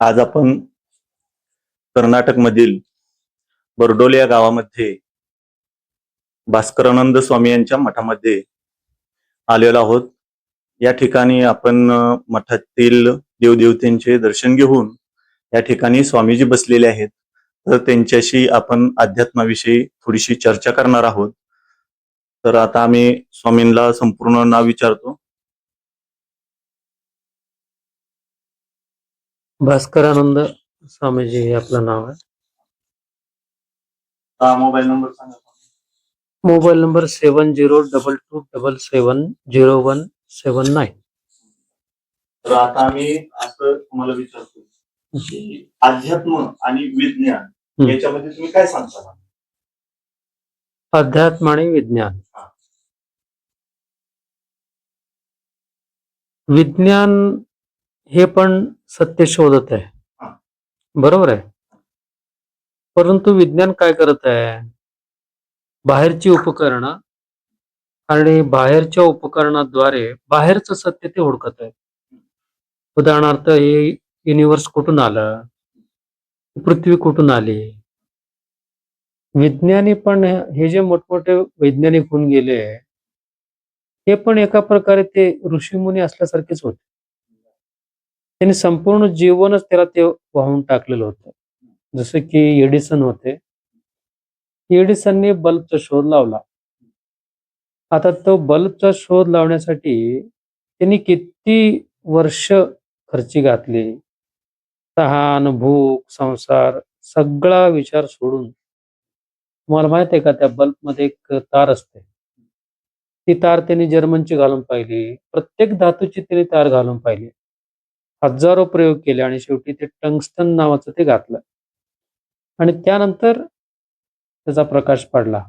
आज आपण कर्नाटक मधील या गावामध्ये भास्करानंद स्वामी यांच्या मठामध्ये आलेलो आहोत. या ठिकाणी आपण मठातील देवदेवतेंचे दर्शन घेऊन या ठिकाणी स्वामीजी बसलेले आहेत. तर त्यांच्याशी आपण अध्यात्माविषयी थोडीशी चर्चा करणार आहोत. तर आता आम्ही स्वामींना संपूर्ण नाव विचारतो. भास्करानंद स्वामीजी हे आपलं नाव आहे. मोबाईल नंबर सांगा. Mobile number seven zero double two double seven zero one seven nine. तर आता आम्ही असं तुम्हाला विचारतो की अध्यात्म आणि विज्ञान. याच्यामध्ये तुम्ही काय सांगता? अध्यात्म आणि विज्ञान. विज्ञान हे पण सत्य शोधत आहे. बरोबर आहे? परंतु विज्ञान काय करत आहे? बाहेरची उपकरणं आणि बाहेरच्या उपकरणाद्वारे बाहेरचं सत्य ते ओळखत आहे उदाहरणार्थ हे युनिवर्स कुठून आलं? पृथ्वी कुठून आली? विज्ञानी पण हे जे मोठमोठे वैज्ञानिक होऊन गेले हे पण एका प्रकारे ते ऋषीमुनी असल्यासारखेच होते. त्यांनी संपूर्ण जीवनच त्याला ते वाहून टाकलेलं होतं. जसं की एडिसन होते. एडिसनने बल्बचा शोध लावला. आता तो बल्बचा शोध लावण्यासाठी त्यांनी किती वर्ष खर्ची घातली? तहान भूक संसार सगळा विचार सोडून. तुम्हाला माहीत आहे का त्या बल्बमध्ये एक तार असते? ती तार त्यांनी जर्मनची घालून पाहिली. प्रत्येक धातूची त्यांनी तार घालून पाहिली. हजारो प्रयोग केले आणि शेवटी ते टंगस्टन नावाचं ते घातलं आणि त्यानंतर त्याचा प्रकाश पडला.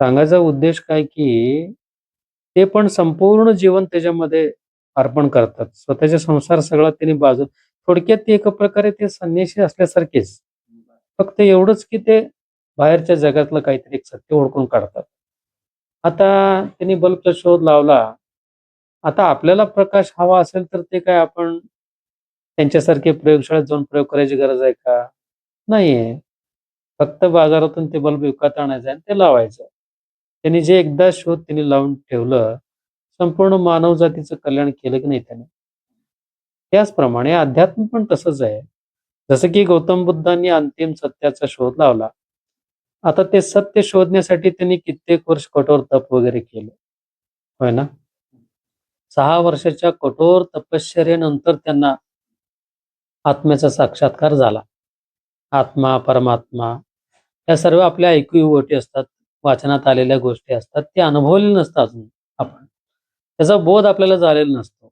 सांगायचा उद्देश काय की ते पण संपूर्ण जीवन त्याच्यामध्ये अर्पण करतात. स्वतःचा संसार सगळा त्यांनी बाजू थोडक्यात ते एका प्रकारे ते संन्यासी असल्यासारखेच. फक्त एवढंच की ते बाहेरच्या जगातलं काहीतरी एक सत्य ओळखून काढतात. आता त्यांनी बल्बचा शोध लावला. आता आपल्याला प्रकाश हवा असेल तर ते काय आपण त्यांच्यासारखे प्रयोगशाळेत जाऊन प्रयोग करायची गरज आहे का? नाहीये. फक्त बाजारातून ते बल्ब विकत आणायचं आणि ते लावायचं. त्यांनी जे एकदा शोध त्यांनी लावून ठेवलं संपूर्ण मानव जातीचं कल्याण केलं की नाही त्याने? त्याचप्रमाणे अध्यात्म पण तसंच आहे. जसं की गौतम बुद्धांनी अंतिम सत्याचा शोध लावला. आता ते सत्य शोधण्यासाठी त्यांनी कित्येक वर्ष कठोर तप वगैरे केले. होय ना? सहा वर्षाच्या कठोर तपश्चर्येनंतर त्यांना आत्म्याचा साक्षात्कार झाला. आत्मा परमात्मा या सर्व आपल्या ऐकू गोष्टी असतात वाचनात आलेल्या गोष्टी असतात ते अनुभवलेले नसतात अजून आपण. त्याचा बोध आपल्याला झालेला नसतो.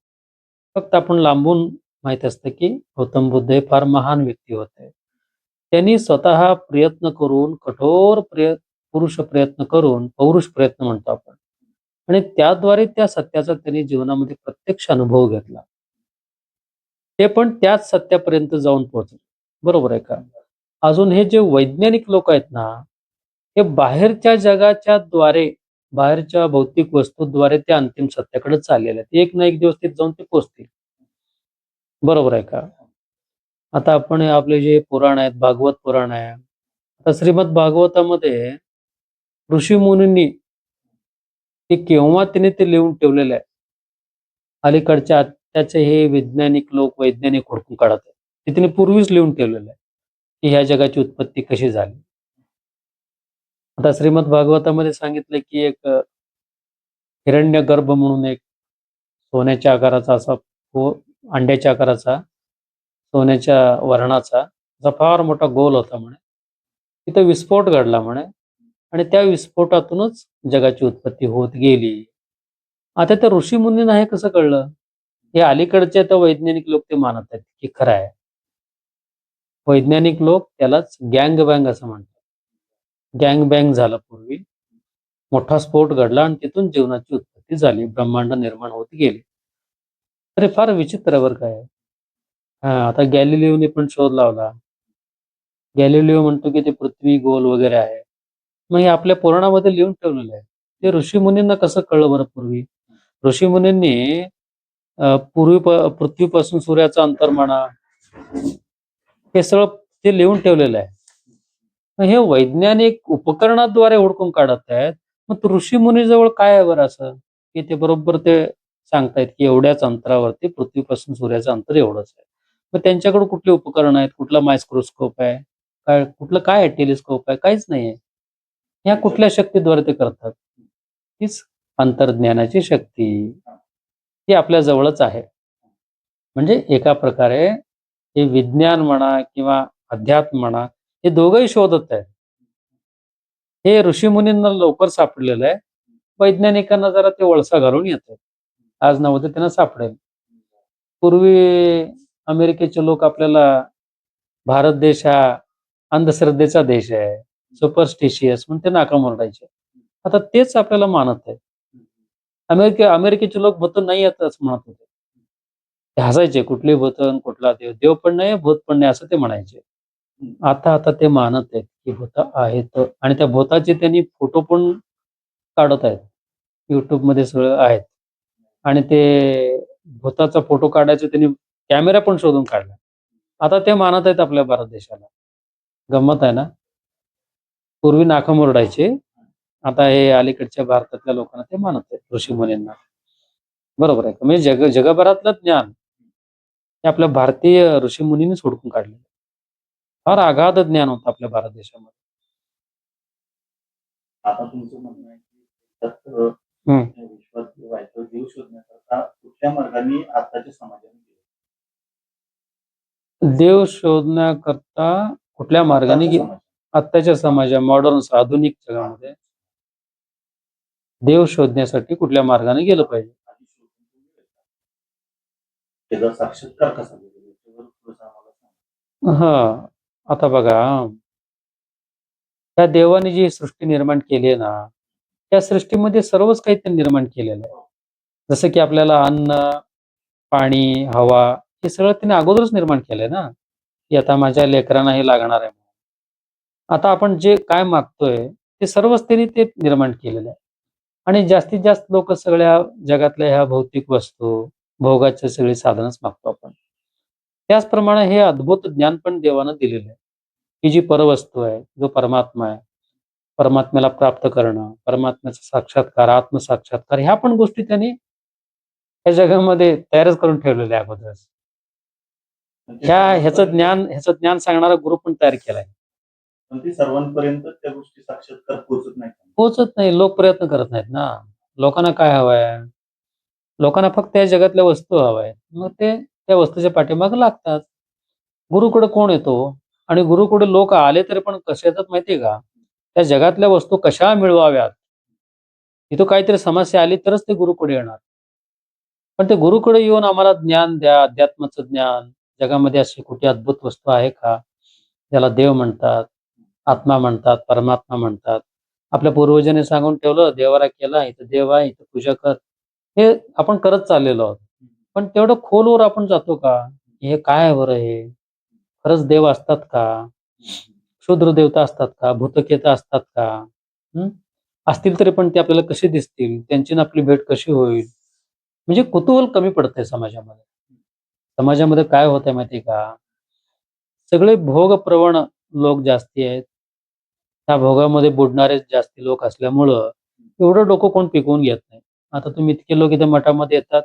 फक्त आपण लांबून माहीत असतं की गौतम बुद्ध हे फार महान व्यक्ती होते. त्यांनी स्वतः प्रयत्न करून कठोर प्रयत्न पुरुष प्रयत्न करून पौरुष प्रयत्न म्हणतो आपण. आणि त्याद्वारे त्या सत्याचा त्यांनी जीवनामध्ये प्रत्यक्ष अनुभव घेतला. ते पण त्याच सत्यापर्यंत जाऊन पोहोचले. बरोबर आहे का? अजून हे जे वैज्ञानिक लोक आहेत ना हे बाहेरच्या जगाच्या द्वारे बाहेरच्या भौतिक वस्तूद्वारे ते अंतिम सत्याकडे चाललेले आहेत. एक ना एक दिवस तिथे जाऊन ते पोचतील बरोबर आहे का? आता आपण आपले जे पुराण आहेत भागवत पुराण आहे. आता श्रीमद भागवतामध्ये ऋषी मुनींनी ते केव्हा त्याने ते लिहून ठेवलेलं आहे? अलीकडच्या त्याचे हे वैज्ञानिक लोक वैज्ञानिक हुडकून काढत आहेत. ते तिने पूर्वीच लिहून ठेवलेलं आहे की ह्या जगाची उत्पत्ती कशी झाली. आता श्रीमद भागवतामध्ये सांगितलं की एक हिरण्य गर्भ म्हणून एक सोन्याच्या आकाराचा असा अंड्याच्या आकाराचा सोन्याच्या वर्णाचा असा फार मोठा गोल होता म्हणे. तिथं विस्फोट घडला म्हणे. आणि त्या विस्फोटातूनच जगाची उत्पत्ती होत गेली. आता त्या ऋषी मुनींना हे कसं कळलं? हे अलीकडचे आता वैज्ञानिक लोक ते मानत आहेत की खरं आहे. वैज्ञानिक लोक त्यालाच गँग बँग असं म्हणतात. गँग बँग झाला पूर्वी मोठा स्फोट घडला आणि तिथून जीवनाची उत्पत्ती झाली ब्रह्मांड निर्माण होत गेले. तर हे फार विचित्र बरं काय हा आता गॅलिलिओने पण शोध लावला. गॅलिलिओ म्हणतो की ते पृथ्वी गोल वगैरे आहे. मग हे आपल्या पुराणामध्ये लिहून ठेवलेलं आहे. ते ऋषी मुनींना कसं कळलं बरं पूर्वी? ऋषी मुनींनी पूर्वी पृथ्वीपासून सूर्याचं अंतर म्हणा हे सगळं ते लिहून ठेवलेलं आहे. मग हे वैज्ञानिक उपकरणाद्वारे हुडकून काढत आहेत. मग ऋषी मुनीजवळ काय आहे बरं असं? की ते बरोबर ते सांगतायत की एवढ्याच अंतरावरती पृथ्वीपासून सूर्याचं अंतर एवढंच आहे. मग त्यांच्याकडे कुठली उपकरणं आहेत? कुठला मायक्रोस्कोप आहे? काय कुठलं काय आहे टेलिस्कोप आहे? काहीच नाहीये या कुठल्या शक्तीद्वारे ते करतात? तीच अंतर्ज्ञानाची शक्ती ती आपल्या जवळच आहे. म्हणजे एका प्रकारे हे विज्ञान म्हणा किंवा अध्यात्म म्हणा हे दोघंही शोधत आहेत. हे ऋषीमुनींना लवकर सापडलेलं आहे. वैज्ञानिकांना जरा ते वळसा घालून येत आज नव्हते त्यांना सापडेल. पूर्वी अमेरिकेचे लोक आपल्याला भारत देश हा अंधश्रद्धेचा देश आहे. सुपरस्टिशियस म्हणून ते नाका मोरडायचे आता तेच आपल्याला मानत आहे. अमेरिके अमेरिकेचे लोक भूत नाही असं म्हणत होते. ते हसायचे कुठले भूतन कुठला देव? देव पण नाही भूत पण नाही असं ते म्हणायचे. आता आता ते मानत आहेत की भूत आहेत आणि त्या भूताचे त्यांनी फोटो पण काढत आहेत. युट्यूबमध्ये सगळं आहेत. आणि ते भूताचा फोटो काढायचे त्यांनी कॅमेरा पण शोधून काढला. आता ते मानत आहेत आपल्या भारत देशाला. गंमत आहे ना? पूर्वी नाका मुरडायचे. आता हे अलीकडच्या भारतातल्या लोकांना ते मानत आहेत ऋषी मुनींना. बरोबर आहे का? म्हणजे जग जगभरातलं ज्ञान हे आपल्या भारतीय ऋषी मुनींनी सोडून काढले फार आगाध ज्ञान होतं आपल्या भारत देशामध्ये. आता तुमचं म्हणणं आहे की विश्वात देव शोधण्याकरता कुठल्या मार्गाने आताच्या समाजाने गेलं? देव शोधण्याकरता कुठल्या मार्गाने. आत्ताच्या समाजा मॉडर्न आधुनिक जगामध्ये देव शोधण्यासाठी कुठल्या मार्गाने गेलं पाहिजे. हा आता बघा. त्या देवाने जी सृष्टी निर्माण केली आहे ना त्या सृष्टीमध्ये सर्वच काही त्यांनी निर्माण केलेलं आहे. जसं की आपल्याला अन्न पाणी हवा हे सगळं त्यांनी अगोदरच निर्माण केलंय ना. की आता माझ्या लेकरांना हे लागणार आहे आता आपण जे काय मागतोय ते सर्वच त्यांनी ते निर्माण केलेलं आहे. आणि जास्तीत जास्त लोक सगळ्या जगातल्या ह्या भौतिक वस्तू भोगाचे सगळी साधनच मागतो आपण. त्याचप्रमाणे हे अद्भुत ज्ञान पण देवानं दिलेलं आहे. ही जी परवस्तू आहे जो परमात्मा आहे परमात्म्याला प्राप्त करणं परमात्म्याचा साक्षात्कार आत्मसाक्षात्कार ह्या पण गोष्टी त्यांनी या जगामध्ये तयारच करून ठेवलेल्या अगोदरच. ह्या ह्याचं ज्ञान ह्याचं ज्ञान सांगणारा गुरु पण तयार केलाय पण ते सर्वांपर्यंत त्या गोष्टी साक्षात्कार पोहोचत नाही पोहोचत नाही. लोक प्रयत्न करत नाहीत ना. लोकांना काय हवंय? लोकांना फक्त या जगातल्या वस्तू हवाय मग ते त्या वस्तूच्या पाठीमाग लागतात. गुरुकडे कोण येतो? आणि गुरुकडे लोक आले तरी पण कसे येतात माहितीये का? त्या जगातल्या वस्तू कशा मिळवाव्यात? इथं काहीतरी समस्या आली तरच ते गुरुकडे येणार. पण ते गुरुकडे येऊन आम्हाला ज्ञान द्या. अध्यात्माचं ज्ञान. जगामध्ये अशी कुठे अद्भुत वस्तू आहे का? ज्याला देव म्हणतात. आत्मा म्हणतात परमात्मा म्हणतात. आपल्या पूर्वजांनी सांगून ठेवलं देवाला केला इथं देव आहे इथं पूजा कर. हे आपण करत चाललेलो आहोत. पण तेवढं खोलवर आपण जातो का? हे काय बरं हे? खरंच देव असतात का? शूद्र देवता असतात का? भूतकेता असतात का? असतील तरी पण ते आपल्याला कसे दिसतील? त्यांची आपली भेट कशी होईल? म्हणजे कुतूहल कमी पडतंय समाजामध्ये. समाजामध्ये काय होत आहे माहिती का? सगळे भोगप्रवण लोक जास्ती आहेत. त्या भोगामध्ये बुडणारे जास्ती लोक असल्यामुळं एवढं डोकं कोण पिकवून घेत नाही. आता तुम्ही इतके लोक इथे मठामध्ये येतात.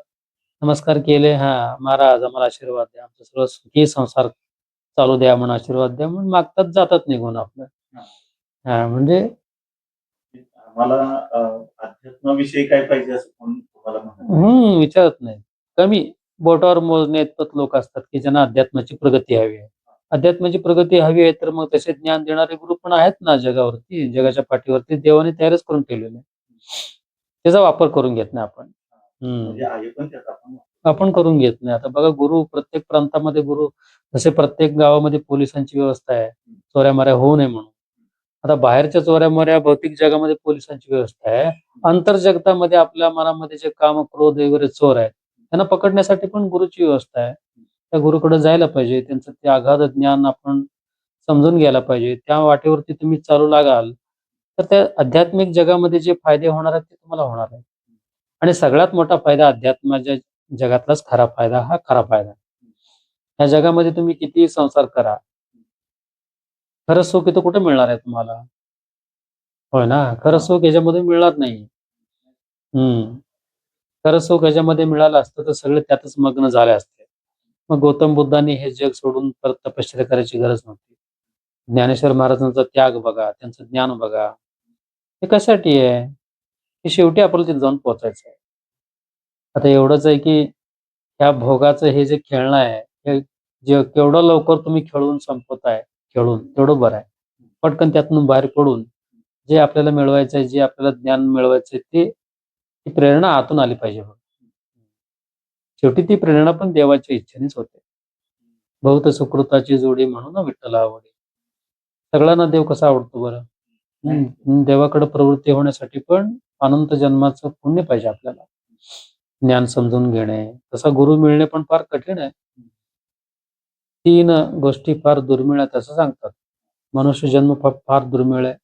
नमस्कार केले. हा महाराज आम्हाला आशीर्वाद द्या. आमचं सर्व सुखी संसार चालू द्या म्हणून आशीर्वाद द्या म्हणून मागतात जातात निघून आपलं. हा. म्हणजे आम्हाला अ, अध्यात्माविषयी काय पाहिजे असं कोण तुम्हाला म्हणत हम्म विचारत नाही. कमी बोटावर मोजणे इतपत लोक असतात की ज्यांना अध्यात्माची प्रगती हवी आहे. अध्यात्माची प्रगती हवी आहे तर मग तसे ज्ञान देणारे गुरु पण आहेत ना जगावरती जगाच्या पाठीवरती. देवाने तयारच करून ठेवलेले. त्याचा वापर करून घेत नाही आपण. हम्म. म्हणजे आपण करून घेत नाही. आता बघा गुरु प्रत्येक प्रांतामध्ये गुरु जसे प्रत्येक गावामध्ये पोलिसांची व्यवस्था आहे चोऱ्या माऱ्या होऊ नये म्हणून. आता बाहेरच्या चोऱ्या माऱ्या भौतिक जगामध्ये पोलिसांची व्यवस्था आहे. आंतरजगतामध्ये आपल्या मनामध्ये जे काम क्रोध वगैरे चोर आहेत त्यांना पकडण्यासाठी पण गुरुची व्यवस्था आहे. त्या गुरुकडे जायला पाहिजे. त्यांचं ते आघात ज्ञान आपण समजून घ्यायला पाहिजे. त्या वाटेवरती तुम्ही चालू लागाल तर त्या आध्यात्मिक जगामध्ये जे फायदे होणार आहेत ते तुम्हाला होणार आहे आणि सगळ्यात मोठा फायदा अध्यात्माच्या जगातलाच खरा फायदा हा खरा फायदा या जगामध्ये तुम्ही किती संसार करा खरं सुख इथं कुठे मिळणार आहे तुम्हाला? होय ना? खरं सुख याच्यामध्ये मिळणार नाही. हम्म. खरं सुख याच्यामध्ये मिळालं असतं तर सगळे त्यातच मग्न झाले असते. मग गौतम बुद्धांनी हे जग सोडून परत तपश्चर्या करायची गरज नव्हती. ज्ञानेश्वर महाराजांचा त्याग बघा त्यांचं ज्ञान बघा. हे कशासाठी आहे? की शेवटी आपल्याला तिथे जाऊन पोहोचायचं आहे. आता एवढंच आहे की ह्या भोगाचं हे जे खेळणं आहे हे जे केवढं लवकर तुम्ही खेळून संपवताय खेळून तेवढं बरं आहे. पटकन त्यातून बाहेर पडून जे आपल्याला मिळवायचं आहे जे आपल्याला ज्ञान मिळवायचं आहे ते प्रेरणा आतून आली पाहिजे शेवटी ती प्रेरणा पण देवाच्या इच्छेनेच होते. बहुत सुकृताची जोडी म्हणून विठ्ठला आवडी. सगळ्यांना देव कसा आवडतो बरं. देवाकडे प्रवृत्ती होण्यासाठी पण अनंत जन्माचं पुण्य पाहिजे आपल्याला. ज्ञान समजून घेणे. तसा गुरु मिळणे पण फार कठीण आहे. तीन गोष्टी फार दुर्मिळ आहेत असं सांगतात. मनुष्य जन्म फार दुर्मिळ आहे.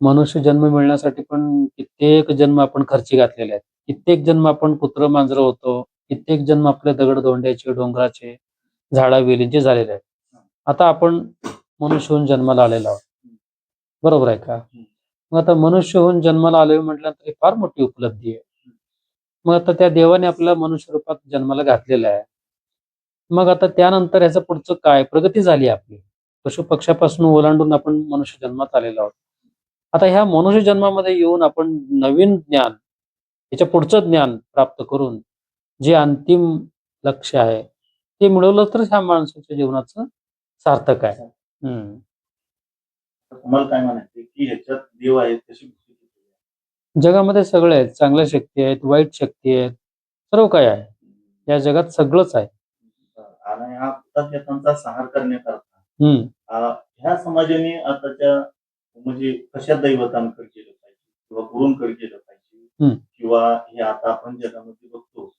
मनुष्य जन्म मिळण्यासाठी पण कित्येक जन्म आपण खर्ची घातलेले आहेत. कित्येक जन्म आपण कुत्र मांजर होतो. कित्येक जन्म आपले दगड दोंड्याचे डोंगराचे झाडा वेलींचे झालेले आहेत. आता आपण मनुष्य होऊन जन्माला आलेलो आहोत. बरोबर आहे का? मग आता मनुष्य होऊन जन्माला आले म्हटल्यानंतर फार मोठी उपलब्धी आहे. मग आता त्या देवाने आपल्या मनुष्य रूपात जन्माला घातलेला आहे. मग आता त्यानंतर ह्याचं पुढचं काय? प्रगती झाली आपली. पशु पक्षापासून ओलांडून आपण मनुष्य जन्मात आलेलो आहोत. आता ह्या मनुष्य जन्मामध्ये येऊन आपण नवीन ज्ञान याच्या पुढचं ज्ञान प्राप्त करून जे अंतिम लक्ष्य आहे ते मिळवलं तर ह्या माणसाच्या जीवनाचं सार्थक आहे. हम्म. तुम्हाला काय म्हणायचं की ह्याच्यात देव आहेत केली? जगामध्ये सगळे आहेत चांगल्या शक्ती आहेत वाईट शक्ती आहेत सर्व काही आहे. या जगात सगळंच आहे. आणि हा संहार करण्याकरता हम्म. ह्या समाजाने आताच्या म्हणजे कशा दैवतांकडे गेलं पाहिजे? किंवा गुरूंकडे गेलं पाहिजे? हम्म. किंवा हे आता आपण जगामध्ये बघतो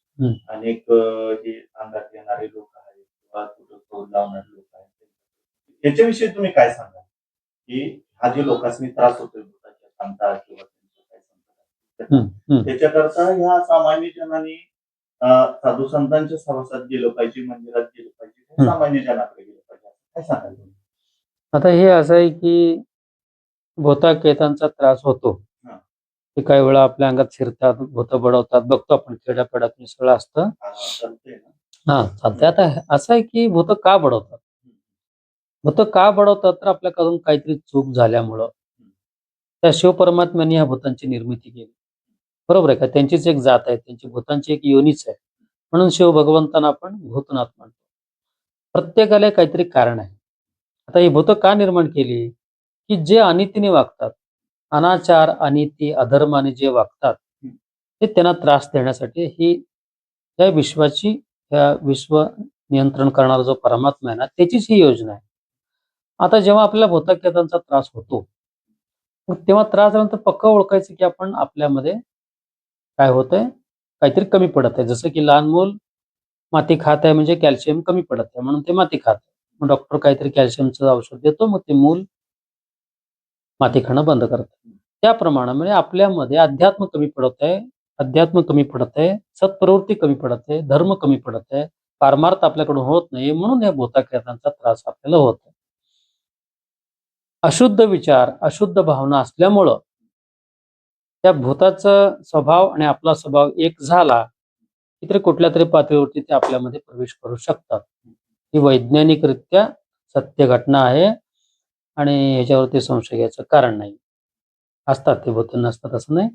अनेक अं, हे अंगात येणारे लोक आहेत किंवा कुठं तोड लावणारे लोक आहेत याच्याविषयी तुम्ही काय सांगा की हा जे लोकांनी त्रास होतोय भूताच्या कांता किंवा त्यांचं काय हम्म. त्याच्याकरता ह्या सामान्य जनाने अं, साधू संतांच्या सहवासात गेलं पाहिजे मंदिरात गेलं पाहिजे. सामान्य जनाकडे गेलं पाहिजे काय सांगाल तुम्ही? आता हे असं आहे की भूताकेतांचा त्रास होतो. ते काही वेळा आपल्या अंगात शिरतात भूत बडवतात बघतो आपण खेड्यापाड्यात सगळं असतं. हा, हा चालतंय. आता असं आहे की भूत का बडवतात? भूत का बडवतात तर आपल्याकडून काहीतरी चूक झाल्यामुळं. त्या शिवपरमात्म्यांनी ह्या भूतांची निर्मिती केली. बरोबर आहे का? त्यांचीच एक जात आहे त्यांची भूतांची एक योनीच आहे. म्हणून शिव भगवंतांना आपण भूतनाथ म्हणतो. प्रत्येकाला काहीतरी कारण आहे. आता ही भूत का निर्माण केली? की जे अनितीने वागतात अनाचार अनिती अधर्माने जे वागतात ते त्यांना त्रास देण्यासाठी ही या विश्वाची या विश्व नियंत्रण करणारा जो परमात्मा आहे ना त्याचीच ही योजना आहे. आता जेव्हा आपल्याला भूताख्यातांचा त्रास होतो तेव्हा त्रास झाल्यानंतर पक्का ओळखायचं की आपण आपल्यामध्ये काय होतंय? काहीतरी कमी पडत आहे. जसं की लहान मूल माती खात आहे म्हणजे कॅल्शियम कमी पडत आहे म्हणून ते माती खात आहे. मग डॉक्टर काहीतरी कॅल्शियमचं औषध देतो मग ते मूल माती खाणं बंद करतं त्याप्रमाणे म्हणजे आपल्यामध्ये अध्यात्म कमी पडत आहे अध्यात्म कमी पडत आहे सत्प्रवृत्ती कमी पडत आहे धर्म कमी पडत आहे पारमार्थ आपल्याकडून होत नाही म्हणून या भूताख्यातांचा त्रास आपल्याला होत आहे अशुद्ध विचार अशुद्ध भावना असल्यामुळं त्या भूताचा स्वभाव आणि आपला स्वभाव एक झाला की तरी कुठल्या तरी पातळीवरती ते आपल्यामध्ये प्रवेश करू शकतात. ही वैज्ञानिकरित्या सत्य घटना आहे. आणि ह्याच्यावरती संशय घ्यायचं कारण नाही. असतात ते भूत नसतात असं नाही.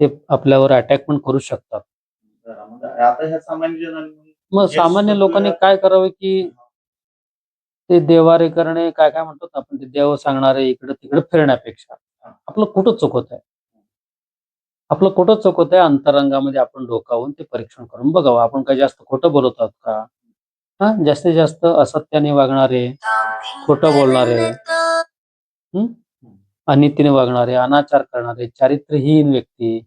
ते आपल्यावर अटॅक पण करू शकतात. मग आता ह्या सामान्य मग लोकांनी काय करावं की ते देवारे करणे काय काय म्हणतो आपण ते देव सांगणारे इकडे तिकडे फिरण्यापेक्षा. आपलं कुठं चुकत आहे? आपलं कुठं चुकत आहे? अंतरंगामध्ये आपण डोकावून ते परीक्षण करून बघावं. आपण काय जास्त खोटं बोलत आहोत का? हा? जास्तीत जास्त असत्याने वागणारे खोटं बोलणारे? अनितीने वागणारे अनाचार करणारे चारित्र्यहीन व्यक्ती.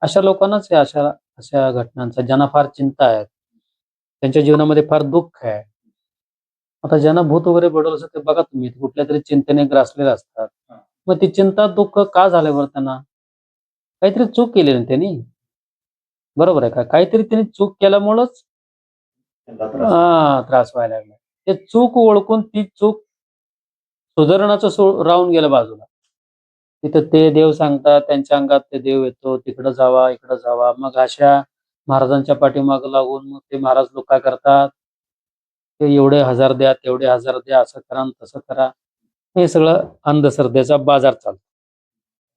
अशा लोकांनाच या अशा अशा घटनांचा ज्यांना फार चिंता आहे. त्यांच्या जीवनामध्ये फार दुःख आहे. आता ज्यांना भूत वगैरे बडवलं असं ते बघा तुम्ही कुठल्या तरी चिंतेने ग्रासलेले असतात. मग ती चिंता दुःख का झालं बरं त्यांना? काहीतरी चूक केली ना त्यांनी. बरोबर आहे का? काहीतरी त्यांनी चूक केल्यामुळंच हा त्रास व्हायला लागला. ते चूक ओळखून ती चूक सुधारणाचं सो राहून गेलं बाजूला. तिथं ते देव सांगतात त्यांच्या अंगात ते देव येतो तिकडं जावा इकडं जावा. मग अशा महाराजांच्या पाठीमागं लागून मग ते महाराज लोक काय करतात? ते एवढे हजार द्या तेवढे हजार द्या असं करा तसं करा. हे सगळं अंधश्रद्धेचा बाजार चालतो.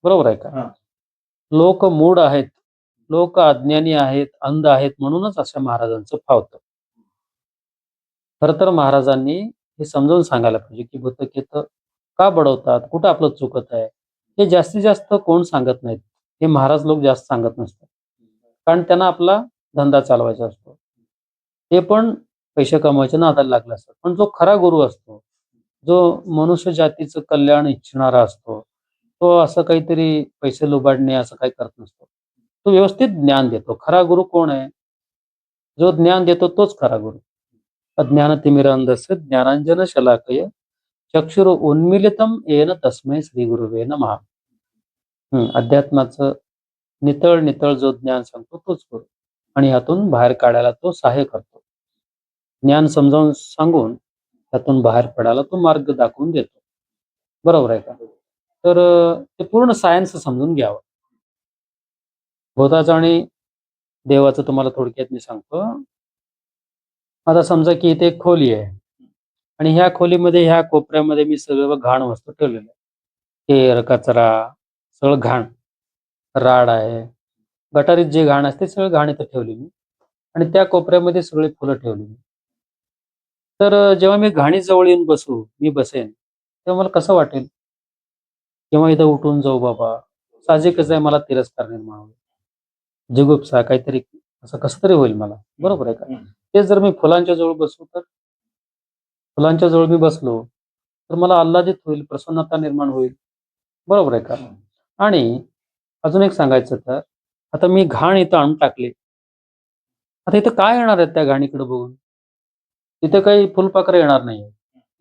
बरोबर आहे का. लोक मूड आहेत. लोक अज्ञानी आहेत अंध आहेत म्हणूनच अशा महाराजांचं फावतं. खरं तर महाराजांनी हे समजावून सांगायला पाहिजे की भूतकेत का बडवतात? कुठं आपलं चुकत आहे? हे जास्तीत जास्त कोण सांगत नाहीत? हे महाराज लोक जास्त सांगत नसतात. कारण त्यांना आपला धंदा चालवायचा असतो. ते पण पैसे कमवायचे नादाला लागले असतात. पण जो खरा गुरु असतो जो मनुष्य जातीचं कल्याण इच्छिणारा असतो तो असं काहीतरी पैसे लुबाडणे असं काही करत नसतो. तो व्यवस्थित ज्ञान देतो. खरा गुरु कोण आहे? जो ज्ञान देतो तोच खरा गुरु. अज्ञान तिमिरांधस्य ज्ञानांजन शलाकय चक्षुर उन्मिलितम येन तस्मै श्री गुरुवे नमः अध्यात्माचं नितळ नितळ जो ज्ञान सांगतो तोच गुरु आणि यातून बाहेर काढायला तो सहाय्य करतो. ज्ञान समजावून सांगून त्यातून बाहेर पडायला तो मार्ग दाखवून देतो. बरोबर आहे का? तर ते पूर्ण सायन्स समजून घ्यावं. भूताचं आणि देवाचं तुम्हाला थोडक्यात मी सांगतो आता समजा की इथे एक खोली आहे. आणि ह्या खोलीमध्ये ह्या कोपऱ्यामध्ये मी सगळं घाण वस्तू ठेवलेलं आहे. केर कचरा सगळं घाण. राड आहे. गटारीत जे घाण असते सगळं घाण इथं ठेवली मी. आणि त्या कोपऱ्यामध्ये सगळी फुलं ठेवली मी. तर जेव्हा मी घाणी जवळ येऊन बसू मी बसेन तेव्हा मला कसं वाटेल? किंवा इथं उठून जाऊ बाबा. साहजिकच आहे मला तिरस्कार निर्माण होईल. जिगुप्सा काहीतरी असं कसं तरी होईल मला. बरोबर आहे का? तेच जर मी फुलांच्या जवळ बसू तर? फुलांच्या जवळ मी बसलो तर मला आल्हादित होईल प्रसन्नता निर्माण होईल. बरोबर आहे का? आणि अजून एक सांगायचं तर आता मी घाण इथं आणून टाकली. आता इथं काय येणार आहे त्या घाणीकडे बघून? तिथे काही फुलपाखरं येणार नाही.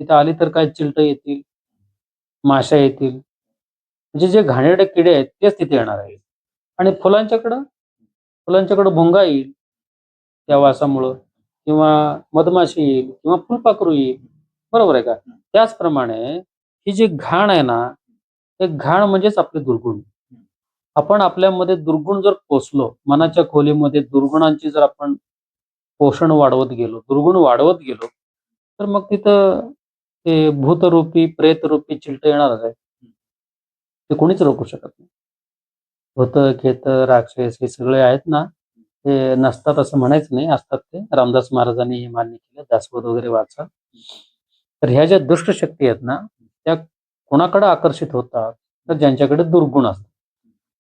तिथे आली तर काय चिलट येतील? माशा येतील? म्हणजे जे घाणेरडे किडे आहेत तेच तिथे येणार आहेत. आणि फुलांच्याकडं? फुलांच्याकडं भुंगा येईल त्या वासामुळं. किंवा मधमाशी येईल किंवा फुलपाखरू येईल बरोबर आहे का? त्याचप्रमाणे ही जी घाण आहे ना ते घाण म्हणजेच आपले दुर्गुण. आपण आपल्यामध्ये दुर्गुण जर पोचलो मनाच्या खोलीमध्ये दुर्गुणांची जर आपण पोषण वाढवत गेलो दुर्गुण वाढवत गेलो तर मग तिथं ते भूतरूपी प्रेतरूपी चिलट येणारच आहे ते कोणीच रोखू शकत नाही. भूत खेत राक्षस हे सगळे आहेत ना ते नसतात असं म्हणायचं नाही असतात ते. रामदास महाराजांनी हे मान्य केलं. दासबोध वगैरे वाचा. तर ह्या ज्या दुष्ट शक्ती आहेत ना त्या कोणाकडे आकर्षित होतात? तर ज्यांच्याकडे दुर्गुण असतात.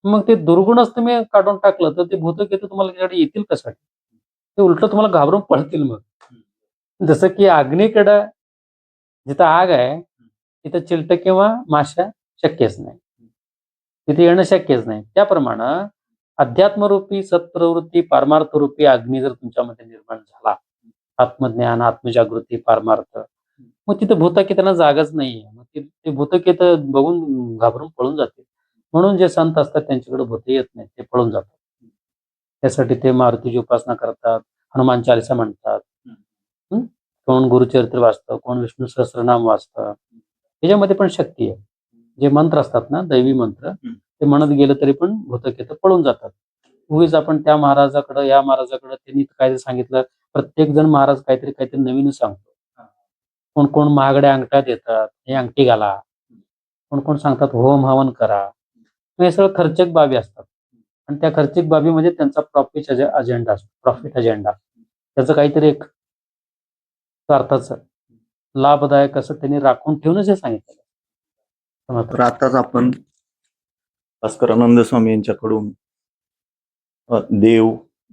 मग ते दुर्गुणच तुम्ही काढून टाकलं तर ते भूत खेत तुम्हाला त्याच्याकडे येतील कशासाठी ते उलट तुम्हाला घाबरून पळतील मग. जसं की अग्नीकडं जिथं आग आहे तिथं चिलट किंवा माशा शक्यच नाही. तिथे येणं शक्यच नाही. त्याप्रमाणे अध्यात्मरूपी सत्प्रवृत्ती पारमार्थरूपी अग्नी जर तुमच्यामध्ये निर्माण झाला. आत्मज्ञान आत्मजागृती पारमार्थ. मग तिथं भूतकी त्यांना जागाच नाहीये. मग ते- भूतकेत तर बघून घाबरून पळून जाते म्हणून जे संत असतात त्यांच्याकडे भूत येत नाही ते पळून जातात. त्यासाठी ते मारुतीची उपासना करतात. हनुमान चालिसा म्हणतात. कोण गुरुचरित्र वाचतं कोण विष्णू सहस्रनाम वाचतं. त्याच्यामध्ये पण शक्ती आहे. जे मंत्र असतात ना दैवी मंत्र ते म्हणत गेलं तरी पण भूतकेत पळून जातात. उगीच आपण त्या महाराजाकडे या महाराजाकडे त्यांनी काय सांगितलं. प्रत्येक जण महाराज काहीतरी काहीतरी नवीनच सांगतो. कोण कोण महागड्या अंगठ्या देतात हे अंगठी घाला. कोण कोण सांगतात होम हवन करा. हे सगळं खर्चक बाबी असतात. आणि त्या खर्चिक बाबीमध्ये त्यांचा प्रॉफिट अजेंडा असतो. प्रॉफिट अजेंडा त्याचं काहीतरी एक स्वार्थाचं लाभदायक असं त्यांनी राखून ठेवूनच हे सांगितलं. आताच आपण. भास्करानंद स्वामी यांच्याकडून देव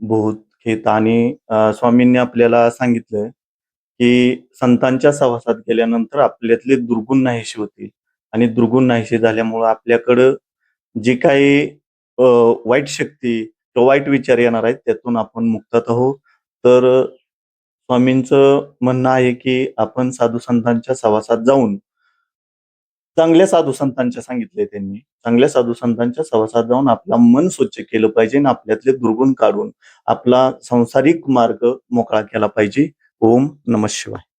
भूत खेत आणि स्वामींनी आपल्याला सांगितलंय की संतांच्या सहवासात गेल्यानंतर आपल्यातले दुर्गुण नाहीशी होतील. आणि दुर्गुण नाहीशी झाल्यामुळं आपल्याकडं जे काही वाईट शक्ती किंवा वाईट विचार येणार आहेत त्यातून आपण मुक्तात आहोत. तर स्वामींचं म्हणणं आहे की आपण साधू संतांच्या सहवासात जाऊन चांगल्या साधू संतांच्या सांगितले त्यांनी. चांगल्या साधू संतांच्या सहवासात जाऊन आपला मन स्वच्छ केलं पाहिजे आणि आपल्यातले दुर्गुण काढून आपला संसारिक मार्ग मोकळा केला पाहिजे. ओम नम शिवाय.